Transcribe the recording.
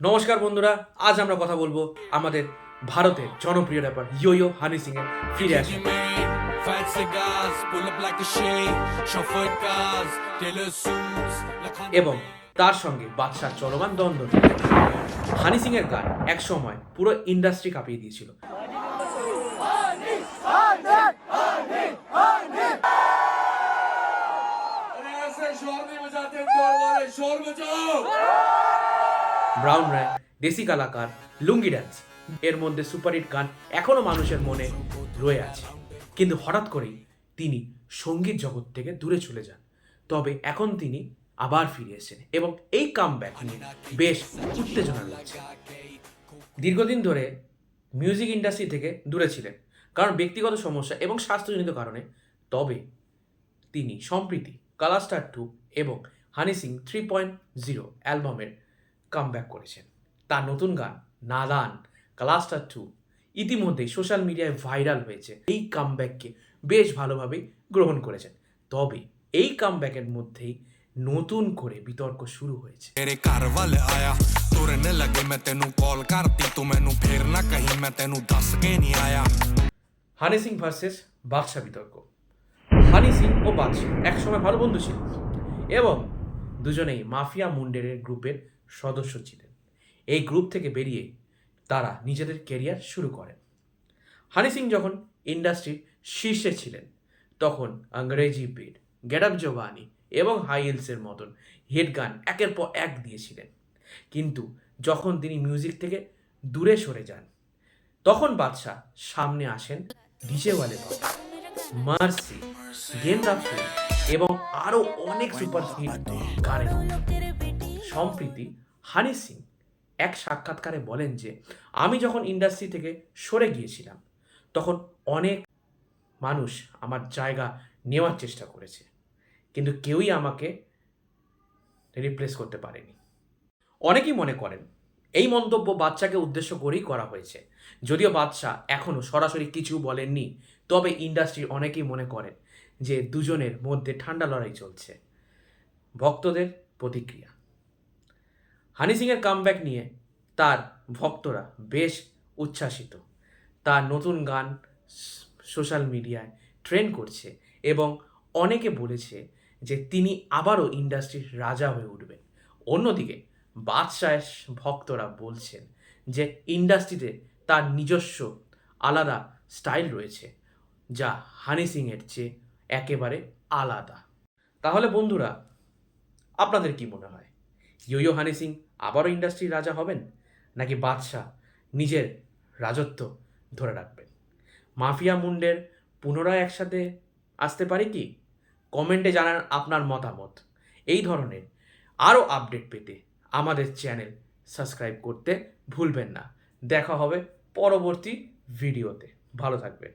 নমস্কার বন্ধুরা আজ আমরা কথা বলবো আমাদের ভারতের জনপ্রিয় র্যাপার ইয়ো হানি সিং এর ফিরে আসে Fat cigars, pull up like a shade. Chauffeur cars, tailor suits. like Kanye এবং তার সঙ্গে বাদশার চলমান দ্বন্দ্ব হানি সিং এর গান এক সময় পুরো ইন্ডাস্ট্রি কাঁপিয়ে দিয়েছিল अरे ऐसे शोर नहीं बजाते इंदौर वाले शोर बजाओ ব্রাউন রায়, দেশি কালাকার, লুঙ্গি ড্যান্স এর মধ্যে সুপারহিট গান এখনও মানুষের মনে রয়ে আছে। কিন্তু হঠাৎ করেই তিনি সংগীত জগৎ থেকে দূরে চলে যান। তবে এখন তিনি আবার ফিরে এসেছেন এবং এই কাম ব্যাক নিয়ে বেশ উত্তেজনা রয়েছে। দীর্ঘদিন ধরে মিউজিক ইন্ডাস্ট্রি থেকে দূরে ছিলেন। কারণ ব্যক্তিগত সমস্যা এবং স্বাস্থ্যজনিত কারণে। তবে তিনি সম্প্রীতি কালাস্টার টু এবং Honey Singh three point zero অ্যালবামের কামব্যাক করেছেন। তার নতুন গান নাদান ক্লাস্টার টু ইতিমধ্যে সোশ্যাল মিডিয়ায় ভাইরাল হয়েছে। এই কামব্যাককে বেশ ভালোভাবে গ্রহণ করেছেন। তবে এই কামব্যাকের মধ্যেই নতুন করে বিতর্ক শুরু হয়েছে। হানি সিং ভার্সেস বাদশা বিতর্ক হানি সিং ও বাদশাহ একসময় ভালো বন্ধু ছিল। এবং দুজনেই মাফিয়া মুন্ডেরের গ্রুপের সদস্য ছিলেন। এই গ্রুপ থেকে বেরিয়ে তারা নিজেদের কেরিয়ার শুরু করেন। হানি সিং যখন ইন্ডাস্ট্রির শীর্ষে ছিলেন, তখন Angrezi beat get up Jawani এবং হাই হিলসের মতন হিট গান একের পর এক দিয়েছিলেন। কিন্তু যখন তিনি মিউজিক থেকে দূরে সরে যান, তখন বাদশাহ সামনে আসেন ডিজেওয়ালে মার্সি গেন্দা ফুল এবং আরও অনেক সুপার হিট গানের সম্প্রীতি, হানি সিং এক সাক্ষাৎকারে বলেন যে, আমি যখন ইন্ডাস্ট্রি থেকে সরে গিয়েছিলাম, তখন অনেক মানুষ আমার জায়গা নেওয়ার চেষ্টা করেছে, কিন্তু কেউই আমাকে রিপ্লেস করতে পারেনি। অনেকেই মনে করেন, এই মন্তব্য বাচ্চাকে উদ্দেশ্য করেই করা হয়েছে। যদিও বাদশা এখনও সরাসরি কিছু বলেননি, তবে ইন্ডাস্ট্রির অনেকেই মনে করেন যে, দুজনের মধ্যে ঠান্ডা লড়াই চলছে। ভক্তদের প্রতিক্রিয়া। হানি সিংয়ের কামব্যাক নিয়ে তার ভক্তরা বেশ উচ্ছ্বাসিত। তার নতুন গান সোশ্যাল মিডিয়ায় ট্রেন্ড করছে এবং অনেকে বলেছে যে তিনি আবারও ইন্ডাস্ট্রির রাজা হয়ে উঠবেন। অন্যদিকে বাদশাহের ভক্তরা বলছেন যে ইন্ডাস্ট্রিতে তার নিজস্ব আলাদা স্টাইল রয়েছে, যা হানি সিংয়ের চেয়ে একেবারে আলাদা। তাহলে বন্ধুরা আপনাদের কি মনে হয়? ইয়ো হানি সিং আবারও ইন্ডাস্ট্রির রাজা হবেন? নাকি বাদশাহ নিজের রাজত্ব ধরে রাখবেন? মাফিয়া মুন্ডের পুনরায় একসাথে আসতে পারে কি? কমেন্টে জানান আপনার মতামত। এই ধরনের আরও আপডেট পেতে আমাদের চ্যানেল সাবস্ক্রাইব করতে ভুলবেন না। দেখা হবে পরবর্তী ভিডিওতে। ভালো থাকবেন।